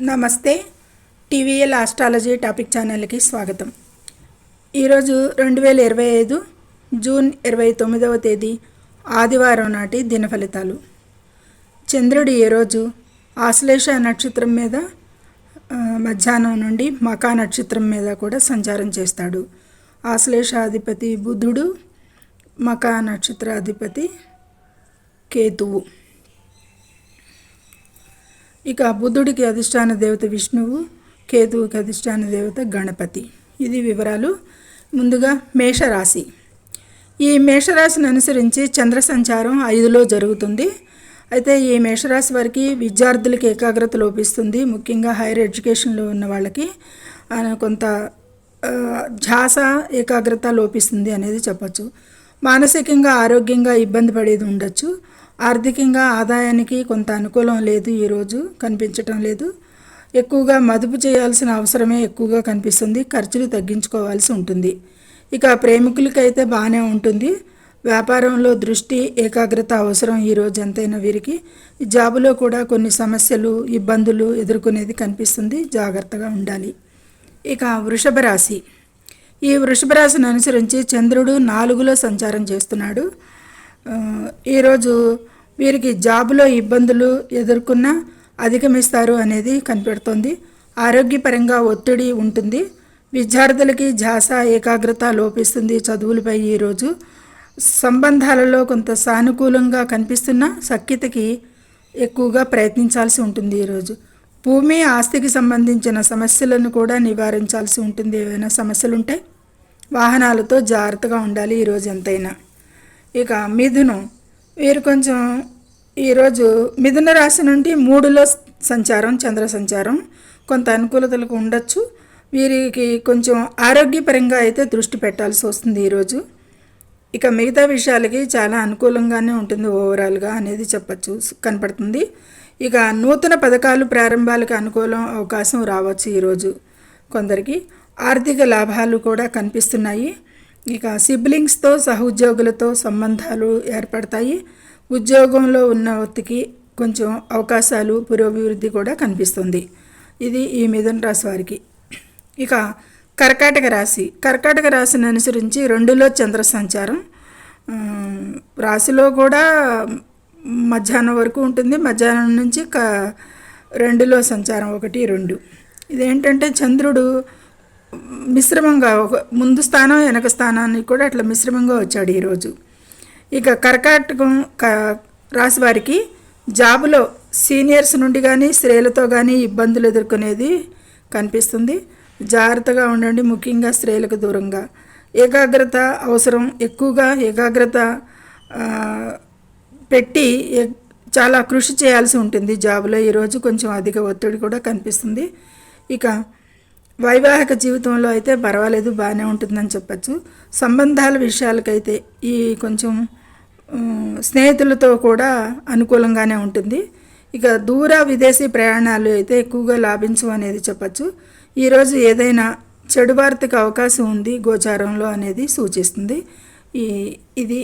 నమస్తే TVL astrology topic ఛానల్కి స్వాగతం. ఈరోజు రెండు వేల ఇరవై ఐదు జూన్ ఇరవై తొమ్మిదవ తేదీ ఆదివారం నాటి దిన ఫలితాలు. చంద్రుడు ఈరోజు ఆశ్లేష నక్షత్రం మీద మధ్యాహ్నం నుండి మకా నక్షత్రం మీద కూడా సంచారం చేస్తాడు. ఆశ్లేష అధిపతి బుధుడు మకా నక్షత్ర అధిపతి కేతువు. ఇక బుద్ధుడికి అధిష్టాన దేవత విష్ణువు కేతువుకి అధిష్టాన దేవత గణపతి. ఇది వివరాలు. ముందుగా మేషరాశి. ఈ మేషరాశిని అనుసరించి చంద్ర సంచారం ఐదులో జరుగుతుంది. అయితే ఈ మేషరాశి వారికి విద్యార్థులకి ఏకాగ్రత లోపిస్తుంది. ముఖ్యంగా హైయర్ ఎడ్యుకేషన్లో ఉన్న వాళ్ళకి కొంత ఝాస ధ్యాస ఏకాగ్రత లోపిస్తుంది అనేది చెప్పచ్చు. మానసికంగా ఆరోగ్యంగా ఇబ్బంది పడేది ఉండొచ్చు. ఆర్థికంగా ఆదాయానికి కొంత అనుకూలం లేదు ఈరోజు కనిపించటం లేదు. ఎక్కువగా మదుపు చేయాల్సిన అవసరమే ఎక్కువగా కనిపిస్తుంది. ఖర్చులు తగ్గించుకోవాల్సి ఉంటుంది. ఇక ప్రేమికులకైతే బాగానే ఉంటుంది. వ్యాపారంలో దృష్టి ఏకాగ్రత అవసరం ఈరోజు ఎంతైనా వీరికి. జాబులో కూడా కొన్ని సమస్యలు ఇబ్బందులు ఎదుర్కొనేది కనిపిస్తుంది. జాగ్రత్తగా ఉండాలి. ఇక వృషభ రాశి. ఈ వృషభ రాశిని అనుసరించి చంద్రుడు నాలుగులో సంచారం చేస్తున్నాడు. ఈరోజు వీరికి జాబులో ఇబ్బందులు ఎదుర్కొన్న అధిగమిస్తారు అనేది కనిపెడుతోంది. ఆరోగ్యపరంగా ఒత్తిడి ఉంటుంది. విద్యార్థులకి ఝాస ఏకాగ్రత లోపిస్తుంది చదువులపై ఈరోజు సంబంధాలలో కొంత సానుకూలంగా కనిపిస్తున్న సఖ్యతకి ఎక్కువగా ప్రయత్నించాల్సి ఉంటుంది ఈరోజు భూమి ఆస్తికి సంబంధించిన సమస్యలను కూడా నివారించాల్సి ఉంటుంది. ఏవైనా సమస్యలు ఉంటే వాహనాలతో జాగ్రత్తగా ఉండాలి ఈరోజు ఎంతైనా. ఇక మిథునం వీరు కొంచెం ఈరోజు మిథున రాశి నుండి మూడులో సంచారం చంద్ర సంచారం కొంత అనుకూలతలకు ఉండొచ్చు. వీరికి కొంచెం ఆరోగ్యపరంగా అయితే దృష్టి పెట్టాల్సి వస్తుంది ఈరోజు. ఇక మిగతా విషయాలకి చాలా అనుకూలంగానే ఉంటుంది ఓవరాల్గా అనేది చెప్పచ్చు కనపడుతుంది. ఇక నూతన పథకాలు ప్రారంభాలకు అనుకూలం అవకాశం రావచ్చు ఈరోజు కొందరికి. ఆర్థిక లాభాలు కూడా కనిపిస్తున్నాయి. ఇక సిబ్లింగ్స్తో సహోద్యోగులతో సంబంధాలు ఏర్పడతాయి. ఉద్యోగంలో ఉన్న వ్యక్తికి కొంచెం అవకాశాలు పురోభివృద్ధి కూడా కనిపిస్తుంది. ఇది ఈ మిథున రాశి వారికి. ఇక కర్కాటక రాశి. కర్కాటక రాశిని అనుసరించి రెండులో చంద్ర సంచారం. రాశిలో కూడా మధ్యాహ్నం వరకు ఉంటుంది. మధ్యాహ్నం నుంచి క రెండులో సంచారం ఒకటి రెండు. ఇదేంటంటే చంద్రుడు మిశ్రమంగా ఒక ముందు స్థానం వెనక స్థానాన్ని కూడా అట్లా మిశ్రమంగా వచ్చాడు ఈరోజు. ఇక కర్కాటకం క రాశి వారికి జాబులో సీనియర్స్ నుండి కానీ స్త్రీలతో కానీ ఇబ్బందులు ఎదుర్కొనేది కనిపిస్తుంది. జాగ్రత్తగా ఉండండి ముఖ్యంగా స్త్రీలకు దూరంగా. ఏకాగ్రత అవసరం ఎక్కువగా ఏకాగ్రత పెట్టి చాలా కృషి చేయాల్సి ఉంటుంది జాబులో. ఈరోజు కొంచెం అధిక ఒత్తిడి కూడా కనిపిస్తుంది. ఇక వైవాహిక జీవితంలో అయితే పర్వాలేదు బాగానే ఉంటుందని చెప్పచ్చు. సంబంధాల విషయాలకైతే ఈ కొంచెం స్నేహితులతో కూడా అనుకూలంగానే ఉంటుంది. ఇక దూర విదేశీ ప్రయాణాలు అయితే ఎక్కువగా లాభించు అనేది చెప్పచ్చు. ఈరోజు ఏదైనా చెడు వార్తకు అవకాశం ఉంది గోచారంలో అనేది సూచిస్తుంది. ఈ ఇది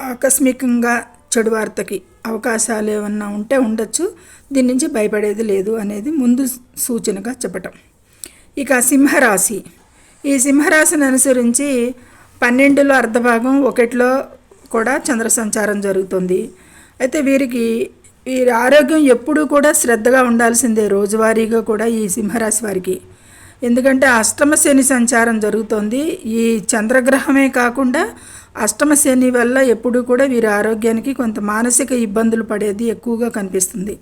ఆకస్మికంగా చెడు వార్తకి అవకాశాలు ఏమన్నా ఉంటే ఉండొచ్చు. దీని నుంచి భయపడేది లేదు అనేది ముందు సూచనగా చెప్పటం. ఇక సింహరాశి. ఈ సింహరాశిని అనుసరించి పన్నెండులో అర్ధభాగం ఒకటిలో కూడా చంద్ర సంచారం జరుగుతుంది. అయితే వీరికి వీరి ఆరోగ్యం ఎప్పుడూ కూడా శ్రద్ధగా ఉండాల్సిందే రోజువారీగా కూడా ఈ సింహరాశి వారికి. ఎందుకంటే అష్టమ శని సంచారం జరుగుతోంది. ఈ చంద్రగ్రహమే కాకుండా అష్టమ శని వల్ల ఎప్పుడూ కూడా వీరి ఆరోగ్యానికి కొంత మానసిక ఇబ్బందులు పడేది ఎక్కువగా కనిపిస్తుంది.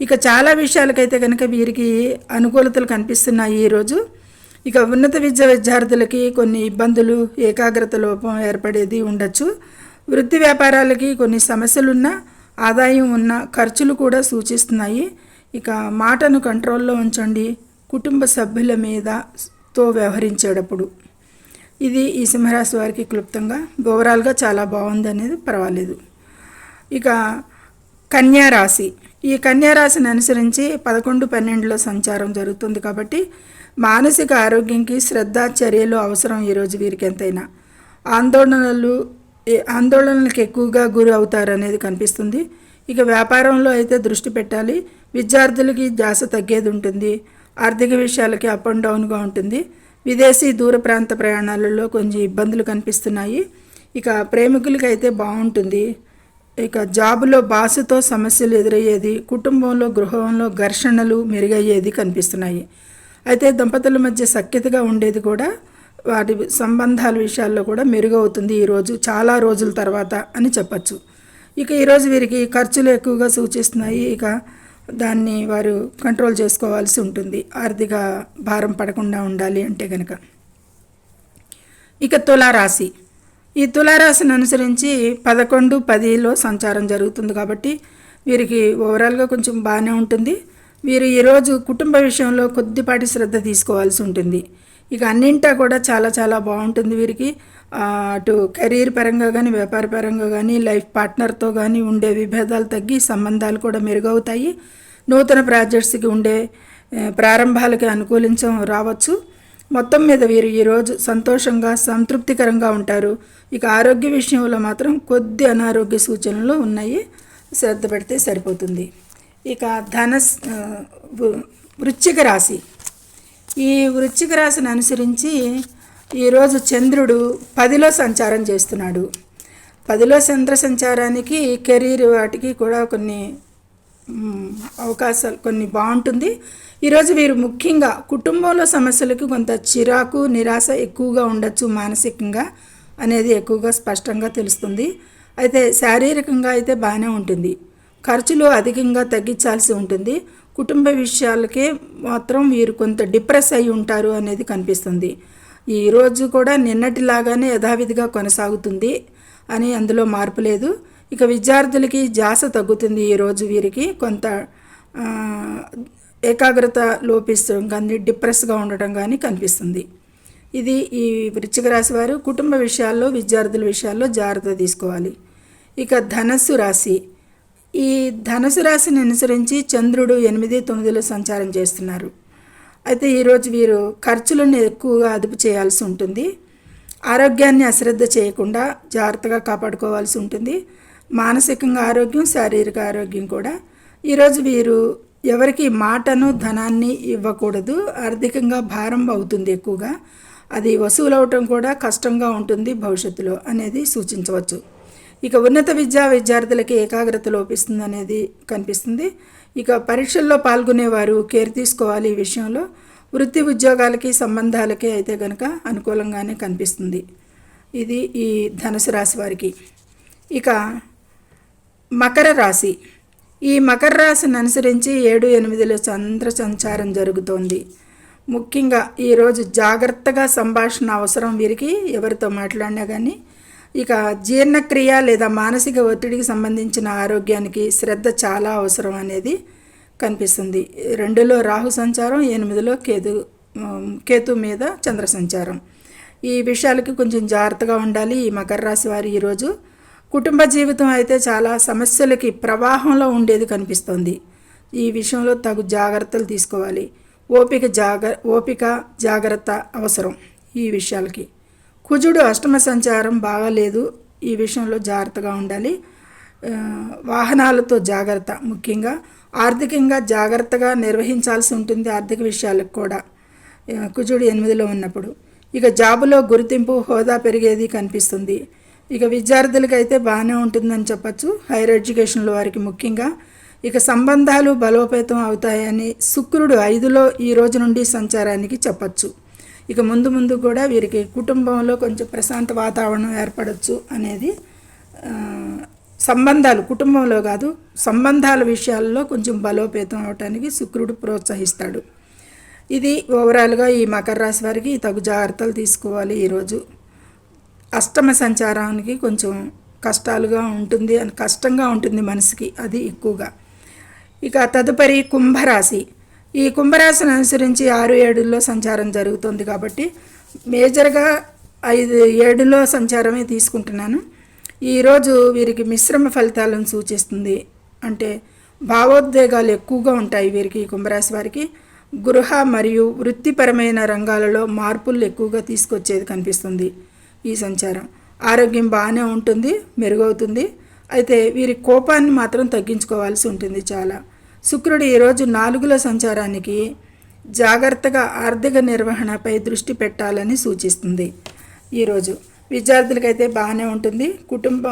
ఇక చాలా విషయాలకైతే కనుక వీరికి అనుకూలతలు కనిపిస్తున్నాయి ఈరోజు ఇక ఉన్నత విద్య విద్యార్థులకి కొన్ని ఇబ్బందులు ఏకాగ్రత లోపం ఏర్పడేది ఉండొచ్చు. వృత్తి వ్యాపారాలకి కొన్ని సమస్యలున్నా ఆదాయం ఉన్న ఖర్చులు కూడా సూచిస్తున్నాయి. ఇక మాటను కంట్రోల్లో ఉంచండి. కుటుంబ సభ్యుల మీద తో వ్యవహరించేటప్పుడు. ఇది ఈ సింహరాశి వారికి క్లుప్తంగా ఓవరాల్గా చాలా బాగుంది అనేది పర్వాలేదు. ఇక కన్యా రాశి. ఈ కన్యారాశిని అనుసరించి పదకొండు పన్నెండులో సంచారం జరుగుతుంది కాబట్టి మానసిక ఆరోగ్యంకి శ్రద్ధ చర్యలు అవసరం ఈరోజు వీరికి ఎంతైనా. ఆందోళనలు ఆందోళనలకు ఎక్కువగా గురి అవుతారు అనేది కనిపిస్తుంది. ఇక వ్యాపారంలో అయితే దృష్టి పెట్టాలి. విద్యార్థులకి ధ్యాస తగ్గేది ఉంటుంది. ఆర్థిక విషయాలకి అప్ అండ్ డౌన్గా ఉంటుంది. విదేశీ దూర ప్రాంత ప్రయాణాలలో కొంచెం ఇబ్బందులు కనిపిస్తున్నాయి. ఇక ప్రేమికులకి అయితే బాగుంటుంది. ఇక జాబులో బాసుతో సమస్యలు ఎదురయ్యేది కుటుంబంలో గృహంలో ఘర్షణలు మెరుగయ్యేది కనిపిస్తున్నాయి. అయితే దంపతుల మధ్య సఖ్యతగా ఉండేది కూడా వాటి సంబంధాల విషయాల్లో కూడా మెరుగవుతుంది ఈరోజు చాలా రోజుల తర్వాత అని చెప్పచ్చు. ఇక ఈరోజు వీరికి ఖర్చులు ఎక్కువగా సూచిస్తున్నాయి. ఇక దాన్ని వారు కంట్రోల్ చేసుకోవాల్సి ఉంటుంది. ఆర్థిక భారం పడకుండా ఉండాలి అంటే కనుక ఇక తులారాశి. ఈ తులారాశిని అనుసరించి పదకొండు పదిలో సంచారం జరుగుతుంది కాబట్టి వీరికి ఓవరాల్గా కొంచెం బాగానే ఉంటుంది. వీరు ఈరోజు కుటుంబ విషయంలో కొద్దిపాటి శ్రద్ధ తీసుకోవాల్సి ఉంటుంది. ఇక అన్నింటా కూడా చాలా చాలా బాగుంటుంది వీరికి. అటు కెరీర్ పరంగా కానీ వ్యాపార పరంగా కానీ లైఫ్ పార్ట్నర్తో కానీ ఉండే విభేదాలు తగ్గి సంబంధాలు కూడా మెరుగవుతాయి. నూతన ప్రాజెక్ట్స్కి ఉండే ప్రారంభాలకి అనుకూలించం రావచ్చు. మొత్తం మీద వీరు ఈరోజు సంతోషంగా సంతృప్తికరంగా ఉంటారు. ఇక ఆరోగ్య విషయంలో మాత్రం కొద్ది అనారోగ్య సూచనలు ఉన్నాయి. శ్రద్ధ పెడితే సరిపోతుంది. ఇక ధన వృశ్చిక రాశి. ఈ వృశ్చిక రాశిని అనుసరించి ఈరోజు చంద్రుడు పదిలో సంచారం చేస్తున్నాడు. పదిలో చంద్ర సంచారానికి కెరీర్ వాటికి కూడా కొన్ని అవకాశాలు కొన్ని బాగుంటుంది. ఈరోజు వీరు ముఖ్యంగా కుటుంబంలో సమస్యలకు కొంత చిరాకు నిరాశ ఎక్కువగా ఉండొచ్చు మానసికంగా అనేది ఎక్కువగా స్పష్టంగా తెలుస్తుంది. అయితే శారీరకంగా అయితే బాగానే ఉంటుంది. ఖర్చులు అధికంగా తగ్గించాల్సి ఉంటుంది. కుటుంబ విషయాలకే మాత్రం వీరు కొంత డిప్రెస్ అయి ఉంటారు అనేది కనిపిస్తుంది. ఈరోజు కూడా నిన్నటిలాగానే యథావిధిగా కొనసాగుతుంది అని అందులో మార్పు లేదు. ఇక విద్యార్థులకి జాస తగ్గుతుంది ఈరోజు వీరికి కొంత ఏకాగ్రత లోపిస్తడం కానీ డిప్రెస్గా ఉండటం కానీ కనిపిస్తుంది. ఇది ఈ వృశ్చిక రాశి వారు కుటుంబ విషయాల్లో విద్యార్థుల విషయాల్లో జాగ్రత్త తీసుకోవాలి. ఇక ధనస్సు రాశి. ఈ ధనస్సు రాశిని అనుసరించి చంద్రుడు ఎనిమిది తొమ్మిదిలో సంచారం చేస్తున్నారు. అయితే ఈరోజు వీరు ఖర్చులను ఎక్కువగా అదుపు చేయాల్సి ఉంటుంది. ఆరోగ్యాన్ని అశ్రద్ధ చేయకుండా జాగ్రత్తగా కాపాడుకోవాల్సి ఉంటుంది. మానసికంగా ఆరోగ్యం శారీరక ఆరోగ్యం కూడా. ఈరోజు వీరు ఎవరికి మాటను ధనాన్ని ఇవ్వకూడదు. ఆర్థికంగా భారం అవుతుంది ఎక్కువగా. అది వసూలవటం కూడా కష్టంగా ఉంటుంది భవిష్యత్తులో అనేది సూచించవచ్చు. ఇక ఉన్నత విద్యా విద్యార్థులకి ఏకాగ్రత లోపిస్తుంది అనేది కనిపిస్తుంది. ఇక పరీక్షల్లో పాల్గొనేవారు కేర్ తీసుకోవాలి ఈ విషయంలో. వృత్తి ఉద్యోగాలకి సంబంధాలకి అయితే కనుక అనుకూలంగానే కనిపిస్తుంది. ఇది ఈ ధనుసు రాశి వారికి. ఇక మకర రాశి. ఈ మకర రాశిని అనుసరించి ఏడు ఎనిమిదిలో చంద్ర సంచారం జరుగుతోంది. ముఖ్యంగా ఈరోజు జాగ్రత్తగా సంభాషణ అవసరం వీరికి ఎవరితో మాట్లాడినా కానీ ఇక జీర్ణక్రియ లేదా మానసిక ఒత్తిడికి సంబంధించిన ఆరోగ్యానికి శ్రద్ధ చాలా అవసరం అనేది కనిపిస్తుంది. రెండులో రాహు సంచారం ఎనిమిదిలో కేతు కేతు మీద చంద్ర సంచారం. ఈ విషయాలకి కొంచెం జాగ్రత్తగా ఉండాలి. ఈ మకర రాశి వారు ఈరోజు కుటుంబ జీవితం అయితే చాలా సమస్యలకి ప్రవాహంలో ఉండేది కనిపిస్తోంది. ఈ విషయంలో తగు జాగ్రత్తలు తీసుకోవాలి. ఓపిక జాగ ఓపిక జాగ్రత్త అవసరం ఈ విషయాలకి. కుజుడు అష్టమ సంచారం బాగాలేదు. ఈ విషయంలో జాగ్రత్తగా ఉండాలి. వాహనాలతో జాగ్రత్త ముఖ్యంగా. ఆర్థికంగా జాగ్రత్తగా నిర్వహించాల్సి ఉంటుంది ఆర్థిక విషయాలకు కూడా. కుజుడు ఎనిమిదిలో ఉన్నప్పుడు. ఇక జాబులో గుర్తింపు హోదా పెరిగేది కనిపిస్తుంది. ఇక విద్యార్థులకైతే బాగానే ఉంటుందని చెప్పచ్చు. హైయర్ ఎడ్యుకేషన్లో వారికి ముఖ్యంగా. ఇక సంబంధాలు బలోపేతం అవుతాయని శుక్రుడు ఐదులో ఈ రోజు నుండి సంచారానికి చెప్పచ్చు. ఇక ముందు ముందు కూడా వీరికి కుటుంబంలో కొంచెం ప్రశాంత వాతావరణం ఏర్పడవచ్చు అనేది సంబంధాలు కుటుంబంలో కాదు సంబంధాల విషయాల్లో కొంచెం బలోపేతం అవటానికి శుక్రుడు ప్రోత్సహిస్తాడు. ఇది ఓవరాల్గా ఈ మకర రాశి వారికి తగు జాగ్రత్తలు తీసుకోవాలి ఈరోజు అష్టమ సంచారానికి కొంచెం కష్టాలుగా ఉంటుంది అని కష్టంగా ఉంటుంది మనసుకి అది ఎక్కువగా. ఇక తదుపరి కుంభరాశి. ఈ కుంభరాశిని అనుసరించి ఆరు ఏడులో సంచారం జరుగుతుంది కాబట్టి మేజర్గా ఐదు ఏడులో సంచారమే తీసుకుంటున్నాను. ఈరోజు వీరికి మిశ్రమ ఫలితాలను సూచిస్తుంది. అంటే భావోద్వేగాలు ఎక్కువగా ఉంటాయి వీరికి ఈ కుంభరాశి వారికి. గృహ మరియు వృత్తిపరమైన రంగాలలో మార్పులు ఎక్కువగా తీసుకొచ్చేది కనిపిస్తుంది. ఈ సంచారం. ఆరోగ్యం బాగానే ఉంటుంది మెరుగవుతుంది. అయితే వీరి కోపాన్ని మాత్రం తగ్గించుకోవాల్సి ఉంటుంది చాలా. శుక్రుడు ఈరోజు నాలుగుల సంచారానికి జాగ్రత్తగా ఆర్థిక నిర్వహణపై దృష్టి పెట్టాలని సూచిస్తుంది. ఈరోజు విద్యార్థులకైతే బాగానే ఉంటుంది. కుటుంబ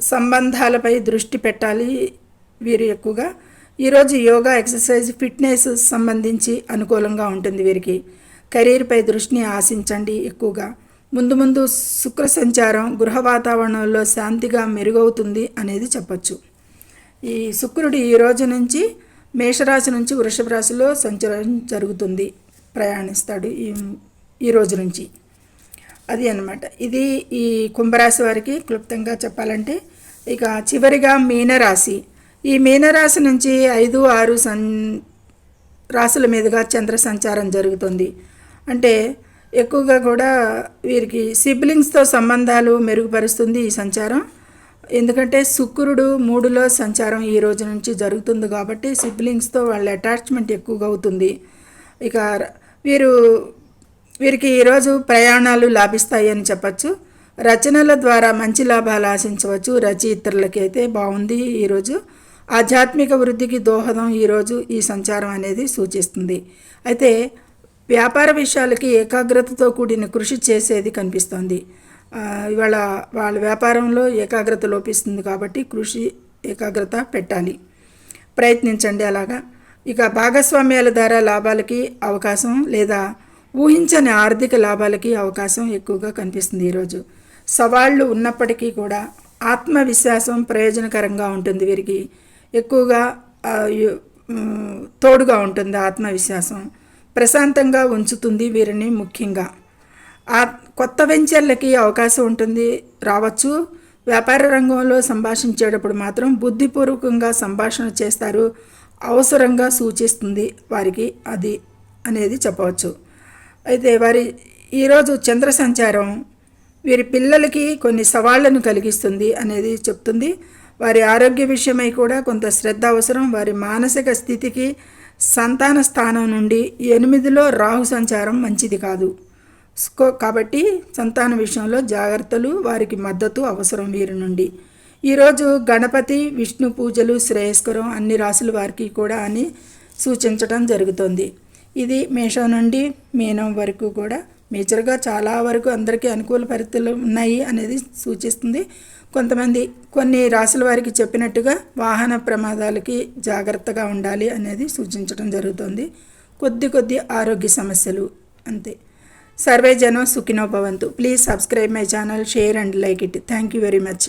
సంబంధాలపై దృష్టి పెట్టాలి వీరు ఎక్కువగా. ఈరోజు యోగా ఎక్సర్సైజ్ ఫిట్నెస్ సంబంధించి అనుకూలంగా ఉంటుంది వీరికి. కెరీర్పై దృష్టిని ఆశించండి ఎక్కువగా. ముందు ముందు శుక్ర సంచారం గృహ వాతావరణంలో శాంతిగా మెరుగవుతుంది అనేది చెప్పొచ్చు. ఈ శుక్రుడు ఈ రోజు నుంచి మేషరాశి నుంచి వృషభ రాశిలో సంచారం జరుగుతుంది ప్రయాణిస్తాడు ఈ ఈ రోజు నుంచి. అది అన్నమాట. ఇది ఈ కుంభరాశి వారికి క్లుప్తంగా చెప్పాలంటే ఇక చివరిగా మీనరాశి. ఈ మీనరాశి నుంచి ఐదు ఆరు సన్ రాశుల మీదుగా చంద్ర సంచారం జరుగుతుంది. అంటే ఎక్కువగా కూడా వీరికి సిబ్లింగ్స్తో సంబంధాలు మెరుగుపరుస్తుంది ఈ సంచారం. ఎందుకంటే శుక్రుడు మూడులో సంచారం ఈ రోజు నుంచి జరుగుతుంది కాబట్టి సిబ్లింగ్స్తో వాళ్ళ అటాచ్మెంట్ ఎక్కువగా అవుతుంది. ఇక వీరు వీరికి ఈరోజు ప్రయాణాలు లాభిస్తాయి అని చెప్పచ్చు. రచనల ద్వారా మంచి లాభాలు ఆశించవచ్చు. రచయిత్రులకైతే అయితే బాగుంది ఈరోజు ఆధ్యాత్మిక వృద్ధికి దోహదం ఈరోజు ఈ సంచారం అనేది సూచిస్తుంది. అయితే వ్యాపార విషయాలకి ఏకాగ్రతతో కూడిన కృషి చేసేది కనిపిస్తోంది. ఇవాళ వాళ్ళ వ్యాపారంలో ఏకాగ్రత లోపిస్తుంది కాబట్టి కృషి ఏకాగ్రత పెట్టాలి. ప్రయత్నించండి అలాగా. ఇక భాగస్వామ్యాల ద్వారా లాభాలకి అవకాశం లేదా ఊహించని ఆర్థిక లాభాలకి అవకాశం ఎక్కువగా కనిపిస్తుంది ఈరోజు. సవాళ్ళు ఉన్నప్పటికీ కూడా ఆత్మవిశ్వాసం ప్రయోజనకరంగా ఉంటుంది వీరికి. ఎక్కువగా తోడుగా ఉంటుంది ఆత్మవిశ్వాసం. ప్రశాంతంగా ఉంచుతుంది వీరిని ముఖ్యంగా. ఆ కొత్త వెంచర్లకి అవకాశం ఉంటుంది రావచ్చు. వ్యాపార రంగంలో సంభాషించేటప్పుడు మాత్రం బుద్ధిపూర్వకంగా సంభాషణ చేస్తారు అవసరంగా సూచిస్తుంది వారికి అది అనేది చెప్పవచ్చు. అయితే వారి ఈరోజు చంద్ర సంచారం వీరి పిల్లలకి కొన్ని సవాళ్ళను కలిగిస్తుంది అనేది చెప్తుంది. వారి ఆరోగ్య విషయమై కూడా కొంత శ్రద్ధ అవసరం వారి మానసిక స్థితికి సంతాన స్థానం నుండి ఎనిమిదిలో రాహు సంచారం మంచిది కాదు. స్కో కాబట్టి సంతాన విషయంలో జాగ్రత్తలు వారికి మద్దతు అవసరం వీరి నుండి. ఈరోజు గణపతి విష్ణు పూజలు శ్రేయస్కరం అన్ని రాసుల వారికి కూడా అని సూచించడం జరుగుతుంది. ఇది మేషం నుండి మీనం వరకు కూడా మేజర్గా చాలా వరకు అందరికీ అనుకూల పరిస్థితులు ఉన్నాయి అనేది సూచిస్తుంది. కొంతమంది కొన్ని రాసుల వారికి చెప్పినట్టుగా వాహన ప్రమాదాలకి జాగ్రత్తగా ఉండాలి అనేది సూచించడం జరుగుతుంది. కొద్ది కొద్ది ఆరోగ్య సమస్యలు అంతే. సర్వే జనం Sukhinobhavantu please subscribe my channel share and like it. Thank you very much.